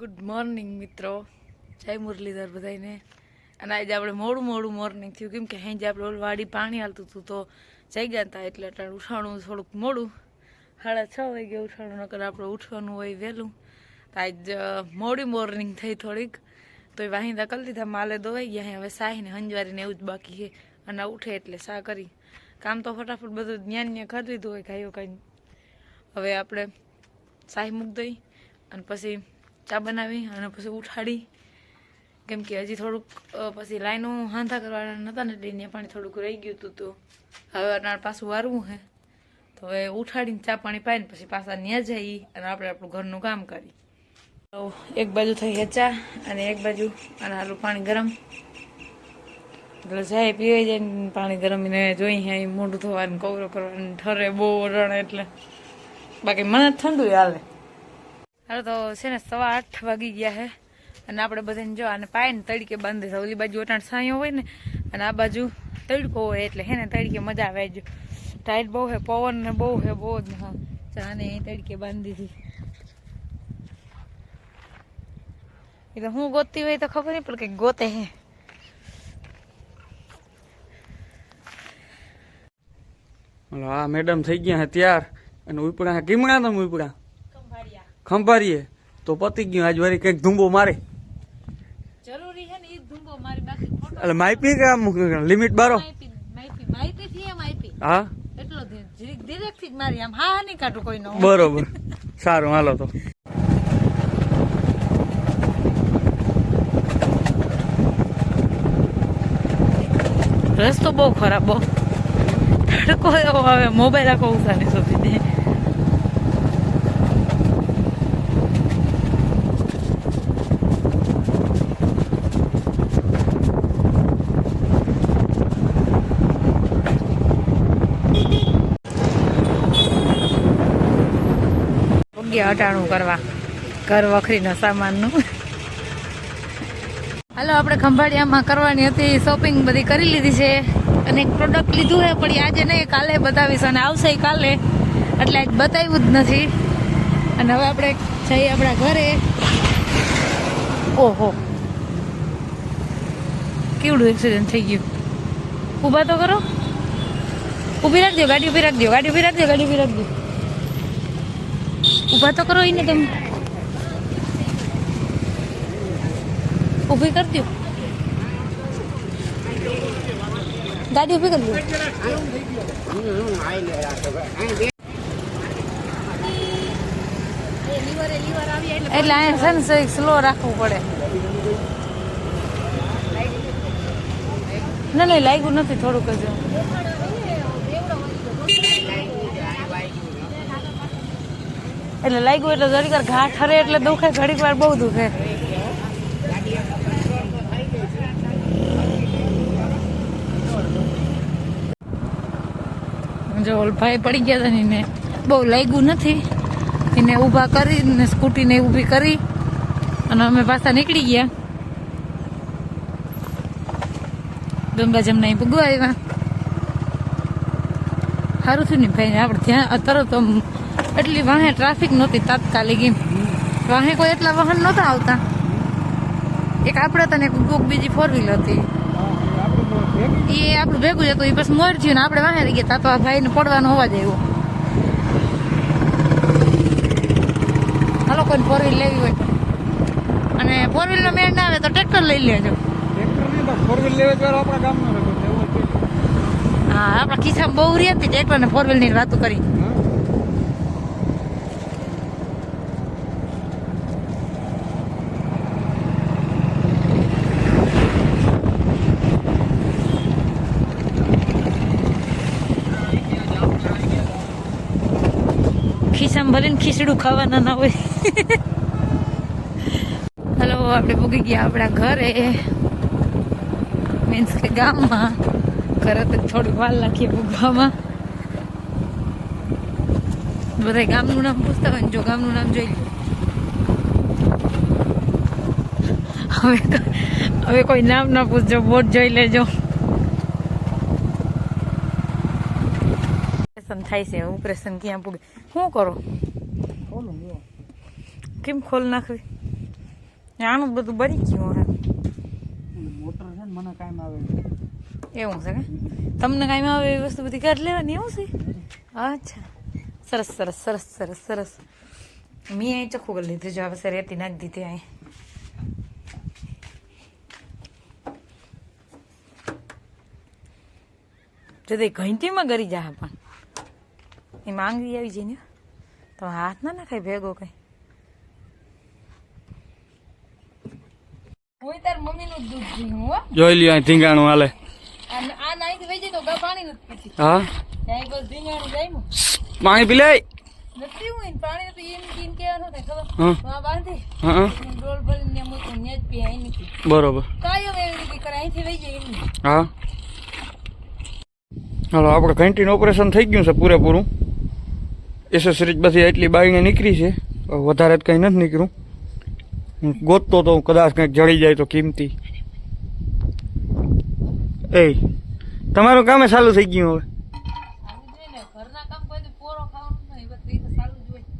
Good morning મિત્રો. જય મુરલીધર બધાને અને આજે આપણે મોડું મોડું મોર્નિંગ થયું. કેમ કે હાંજે આપણે ઓલું વાડી પાણી હાલતું હતું તો જઈ ગયા હતા એટલે અટાણે ઉઠાણું થોડુંક મોડું. સાડા છ વાગે ઉઠાણું, નકર આપણે ઉઠવાનું હોય વહેલું. તો આજ મોડી મોર્નિંગ થઈ થોડીક. તો એ વાહિંદા કરી દીધા, માલે દોવાઈ ગયા હવે સાહીને હંજવારીને એવું જ બાકી છે. અને ઉઠે એટલે સા કરી. કામ તો ફટાફટ બધું જ્ઞાન ને કરી દીધું હોય કાંઈ કાંઈ હવે આપણે સાહી મૂકી દઈ. અને પછી ચા બનાવી અને પછી ઉઠાડી. કેમ કે હજી થોડુંક પછી લાઈનો હાંધા કરવાના નહોતા ને એટલે પાણી થોડુંક રહી ગયું હતું તો હવે અટાણે પાછું વારવું હે. તો હવે ઉઠાડીને ચા પાણી પાઈને પછી પાછા ન્યા જઈ અને આપણે આપણું ઘરનું કામ કરી. તો એક બાજુ થઈ છે ચા અને એક બાજુ અને આલું પાણી ગરમ. એટલે જાય, પીવાઈ જાય પાણી ગરમ ને જોઈ હે મોઢું ધોવાનું, કવરો કરવાનું, ઠરે, બહુ રણ એટલે. બાકી મને ઠંડુ હાલે. હાલો તો છે ને સવા આઠ વાગી ગયા છે અને આપણે બધાને જો આને પાય તડકે બાંધે છે ઓલી બાજુ ઓટાણ સાયો હોય ને, અને આ બાજુ તડકો હોય એટલે હે ને તડકે મજા આવે જ. ટાઈટ બહુ છે પવન ને બહુ છે બહુ જ હા. ચાને અહીં તડકે બાંધી દીધી. એ તો હું ગોતતી હોય તો ખબર નહીં, પણ કંઈક ગોતે હે. આ મેડમ થઈ ગયા ત્યાર. અને ઉપડા હે કીમણા તમે ઉપડા. ખંભારીએ. તો પતી ગયું આજ વારી કંઈક ધૂંબો મારે. જરૂરી છે ને એ ધૂંબો મારી બાકી એટલે માઈપી કે આમ લિમિટ બારો? માહિતી માહિતી થી એમ આપી હા? એટલો ધીરેકથી જ મારી આમ હા નહીં કાઢું કોઈનો. બરોબર. સારું હાલો તો. રસ્તો બહુ ખરાબ બહુ. તડકો એવો આવે મોબાઈલ આખો ઉતારી સુધી દે ગયા અટાણું કરવા. ઘર વખરીનો સામાનનું. હાલો, આપણે ખંભાળિયામાં કરવાની હતી શોપિંગ બધી કરી લીધી છે. અને એક પ્રોડક્ટ લીધું છે પણ આજે નહીં, કાલે બતાવીશ. અને આવશે કાલે. એટલે આજ બતાવ્યું જ નથી. અને હવે આપણે જઈએ આપણા ઘરે. ઓહો. કેવડું એક્સિડન્ટ થઈ ગયું? ઊભા તો કરો. ઊભી રાખજો, ગાડી ઊભી રાખજો, ગાડી ઊભી રાખજો, ગાડી ઊભી રાખજો. ઊભા તો કરો એને તમે. ઊભી કરી દો ગાડી ઊભી કરી દો એટલે અહીંયા છે ને સહેજ સ્લો રાખવું પડે. ના નહીં લાગ્યું નથી થોડુંક જ એટલે લાગ્યું એટલે જરીક વાર ઘા ઠરે એટલે દુખે, ઘડીક વાર બહુ દુખે. જો ભાઈ પડી ગયા હતા ને બહુ લાગ્યું નથી. એને ઊભા કરી ને સ્કૂટીને ઊભી કરી અને અમે પાછા નીકળી ગયા. ગંગા જમના પૂગવા આવ્યા. સારું થયું ને ભાઈ આપણે ત્યાં તરત આમ એટલી વાહે ટ્રાફિક નહોતી તાત્કાલિક એમ. વાહે કોઈ એટલા વાહન નહોતા આવતા. એક આપણે તને કોક બીજી ફોર વ્હીલ હતી. એ આપણું ભેગું જ હતું એ પછી મોર થયું ને આપણે વાહે રહી ગયા તા તો આ ભાઈને પડવાનો અવાજ આવ્યો. હાલો કોઈ ફોર વ્હીલ લેવી હોય. અને ફોર વ્હીલ નો મેળ ના આવે તો ટ્રેક્ટર લઈ લેજો. હા આપણા ખિસ્સામાં બહુ રહી હતી ટ્રેક્ટર ને ફોર વ્હીલની વાતો કરી. ખિસ્સામાં ભરીને ખીચડું ખાવાના ના હોય. હલો, આપણે પૂગી ગયા આપણા ઘરે. મીન્સ કે ગામમાં. ઘરે તો થોડીક વાર લાગીએ પૂગવામાં બધા ગામનું નામ પૂછતા હોય ને જો ગામનું નામ જોઈ લો હવે હવે કોઈ નામ ના પૂછજો બોટ જોઈ લેજો. થાય છે ઓપરેશન ક્યાં પૂગે શું કરો? કેમ ખોલ નાખવી? આનું બધું બળી ગયું હે મોટર છે ને મને કાંઈ આવે એવું છે કે તમને કાંઈ આવે એવી વસ્તુ બધી કાઢ લેવાની એવું છે? અચ્છા. સરસ સરસ સરસ સરસ સરસ. મેં અહીં ચોખ્ખું કરી લીધું જો હવે રેતી નાખી દીધી અહીં. જો તે ઘંટીમાં ગરી જાય પણ. એ માંગવી આવી જાય ને તો હાથ ના નાખાય ભેગો કઈ હું તાર મમ્મીનું જ દૂધ હો જોઈ લ્યો અહીં ધીંગાણું હાલે આ આ નાઈથી વહી જાય તો ગા પાણી નથી પીતી હા ત્યાં બસ ધીંગાણું જાય ને પાણી પી લે નથી હું એને પાણી નથી એમ પીને કહેવાનું થાય ખબર હા તો બાંધી હા એને ડોલ ભરીને ત્યાં મૂકું ને જ પી અહીં નથી બરોબર કાયમ એવી રીતે કરે અહીંથી વહી જાય એમ નહીં. હા હાલો આપણે ઘંટીનું ઓપરેશન થઈ ગયું છે પૂરેપૂરું એસેસરીજ બધી એટલી બાઈને નીકળી છે. વધારે જ કંઈ નથી નીકળ્યું. હું ગોતતો તો કદાચ કંઈક જળી જાય તો કિંમતી. એ તમારું કામે ચાલુ થઈ ગયું હવે.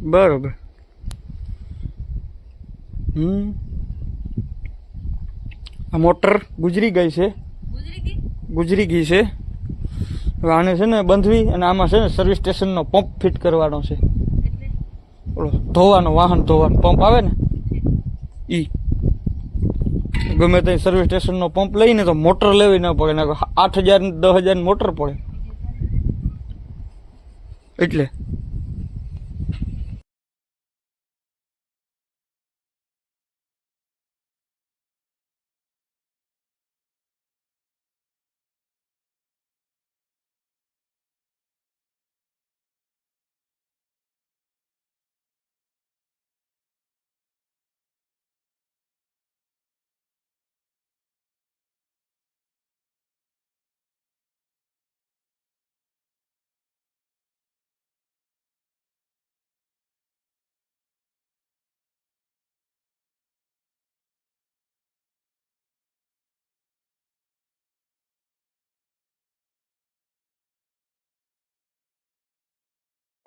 બરોબર. હમ. આ મોટર ગુજરી ગઈ છે. ગુજરી ગઈ છે. હવે છે ને બંધવી અને આમાં છે ને સર્વિસ સ્ટેશનનો પંપ ફિટ કરવાનો છે. ધોવાનો, વાહન ધોવાનો પંપ આવે ને? ઈ. ગમે તે સર્વિસ સ્ટેશનનો પંપ લઈને તો મોટર લેવી ન પડે આઠ હજાર દસ હજાર મોટર પડે. એટલે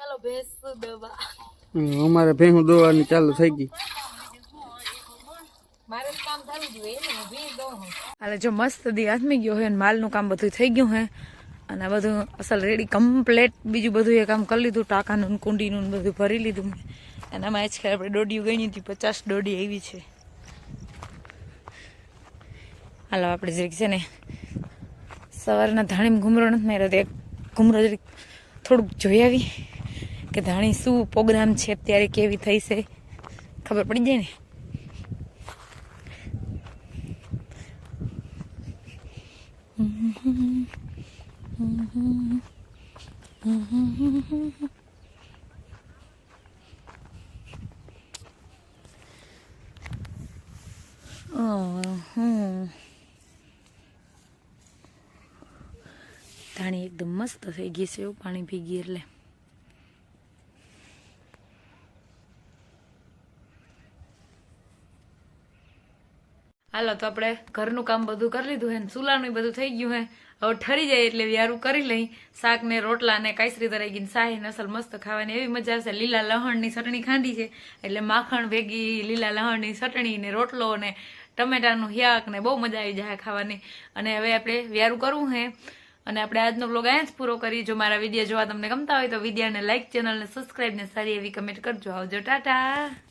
ચાલો ભેંસ દવા. અમારે ભેંસ દવાની ચાલુ થઈ ગઈ. હાલે જો મસ્ત દી આથમી ગયો હોય અને માલનું કામ બધું થઈ ગયું હે. અને આ બધું અસલ રેડી કમ્પ્લેટ બીજું બધું એ કામ કરી લીધું ટાંકાનું કુંડીનું ને બધું ભરી લીધું મેં. અને આમાં જ આપણે દોડીઓ ગણી હતી પચાસ દોડી આવી છે. હાલો આપણે જરીક છે ને સવારના ધાણીમાં ઘૂમરો નથી માર્યો તો એક ઘૂમરો જરીક થોડુંક જોઈ આવી. કે ધાણી શું પ્રોગ્રામ છે અત્યારે કેવી થઈ છે ખબર પડી જાય ને. ધાણી એકદમ મસ્ત થઈ ગઈ છે એવું પાણી ભીગી એટલે હાલો, તો આપણે ઘરનું કામ બધું કરી લીધું હે સુલાનું બધું થઈ ગયું હે. હવે ઠરી જાય એટલે વ્યારું કરી લઈ. શાક ને રોટલા ને કાંસરી તરાઈ ગઈ શાહી નસલ મસ્ત ખાવાની એવી મજા આવશે. લીલા લહણની ચટણી ખાંડી છે. એટલે માખણ ભેગી લીલા લહણની ચટણી ને રોટલો ને ટમેટાનું હ્યાક ને બહુ મજા આવી જાય ખાવાની. અને હવે આપણે વ્યારું કરવું હે. અને આપણે આજનો બ્લોગ અહીંયા જ પૂરો કરી. જો મારા વીડિયો જોવા તમને ગમતા હોય તો વિડીયાને લાઇક ચેનલને સબસ્ક્રાઈબ ને સારી એવી કમેન્ટ કરજો. આવજો, ટાટા!